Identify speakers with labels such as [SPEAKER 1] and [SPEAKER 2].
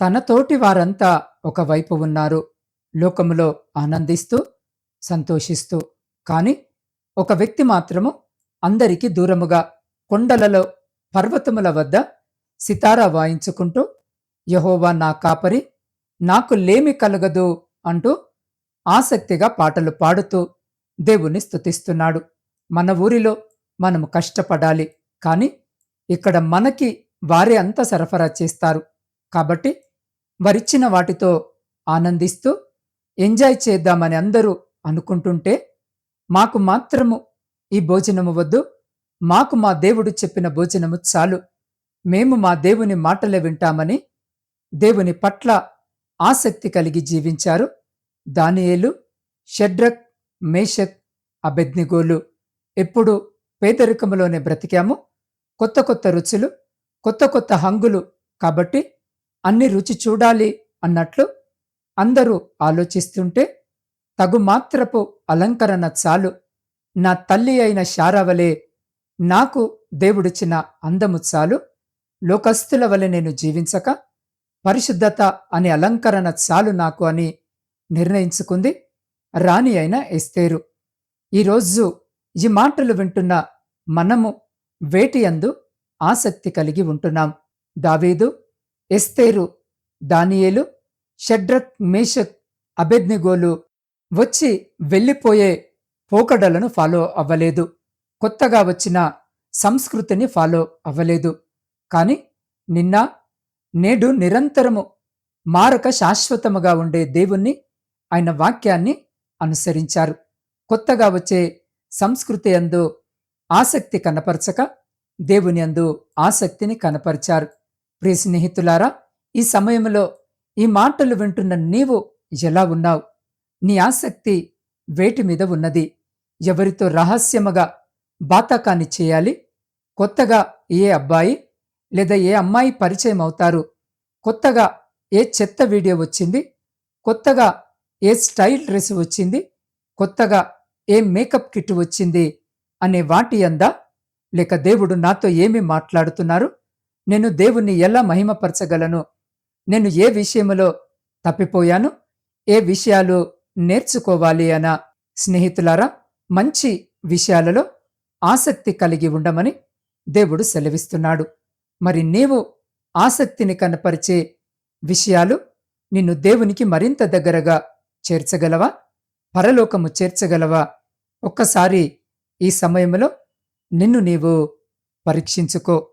[SPEAKER 1] తనతోటి వారంతా ఒకవైపు ఉన్నారు. లోకములో ఆనందిస్తూ సంతోషిస్తూ. కాని ఒక వ్యక్తి మాత్రము అందరికీ దూరముగా కొండలలో పర్వతముల వద్ద సితారా వాయించుకుంటూ యహోవా నా కాపరి నాకు లేమి కలగదు అంటూ ఆసక్తిగా పాటలు పాడుతూ దేవుని స్తుతిస్తున్నాడు. మన ఊరిలో మనము కష్టపడాలి. కానీ ఇక్కడ మనకి వారే అంత సరఫరా చేస్తారు. కాబట్టి వరిచ్చిన వాటితో ఆనందిస్తూ ఎంజాయ్ చేద్దామని అందరూ అనుకుంటుంటే మాకు మాత్రము ఈ భోజనము వద్దు. మాకు మా దేవుడు చెప్పిన భోజనము చాలు. మేము మా దేవుని మాటలే వింటామని దేవుని పట్ల ఆసక్తి కలిగి జీవించారు దానియేలు షడ్రక్ మేషక్ అబెద్నిగోలు. ఎప్పుడు పేదరికములోనే బ్రతికాము. కొత్త కొత్త రుచులు కొత్త కొత్త హంగులు కాబట్టి అన్ని రుచి చూడాలి అన్నట్లు అందరూ ఆలోచిస్తుంటే తగు మాత్రపు అలంకరణ చాలు. నా తల్లి అయిన శారావలే నాకు దేవుడిచ్చిన అందము చాలు. లోకస్తుల వలె నేను జీవించక పరిశుద్ధత అనే అలంకరణ చాలు నాకు అని నిర్ణయించుకుంది రాణి అయిన ఎస్తేరు. ఈరోజు ఈ మాటలు వింటున్న మనము వేటి అందు ఆసక్తి కలిగి ఉంటున్నాం. దావీదు ఎస్తేరు దానియేలు షడ్రక్ మేషక్ అబెద్నిగోలు వచ్చి వెళ్ళిపోయే పోకడలను ఫాలో అవ్వలేదు. కొత్తగా వచ్చిన సంస్కృతిని ఫాలో అవ్వలేదు. కాని నిన్న నేడు నిరంతరము మారక శాశ్వతముగా ఉండే దేవుణ్ణి ఆయన వాక్యాన్ని అనుసరించారు. కొత్తగా వచ్చే సంస్కృతి అందు ఆసక్తి కనపరచక దేవుని అందు ఆసక్తిని కనపరిచారు. ప్రియ స్నేహితులారా ఈ సమయంలో ఈ మాటలు వింటున్న నీవు ఎలా ఉన్నావు? నీ ఆసక్తి వేటి మీద ఉన్నది? ఎవరితో రహస్యముగా బాతకాన్ని చేయాలి? కొత్తగా ఏ అబ్బాయి లేదా ఏ అమ్మాయి పరిచయం అవుతారు? కొత్తగా ఏ చెత్త వీడియో వచ్చింది? కొత్తగా ఏ స్టైల్ డ్రెస్ వచ్చింది? కొత్తగా ఏ మేకప్ కిట్ వచ్చింది? అనే వాటి అందా? లేక దేవుడు నాతో ఏమి మాట్లాడుతున్నారు? నేను దేవుణ్ణి ఎలా మహిమపరచగలను? నేను ఏ విషయములో తప్పిపోయాను? ఏ విషయాలు నేర్చుకోవాలి అన? స్నేహితులారా మంచి విషయాలలో ఆసక్తి కలిగి ఉండమని దేవుడు సెలవిస్తున్నాడు. మరి నీవు ఆసక్తిని కనపరిచే విషయాలు నిన్ను దేవునికి మరింత దగ్గరగా చేర్చగలవా? పరలోకము చేర్చగలవా? ఒక్కసారి ఈ సమయంలో నిన్ను నీవు పరీక్షించుకో.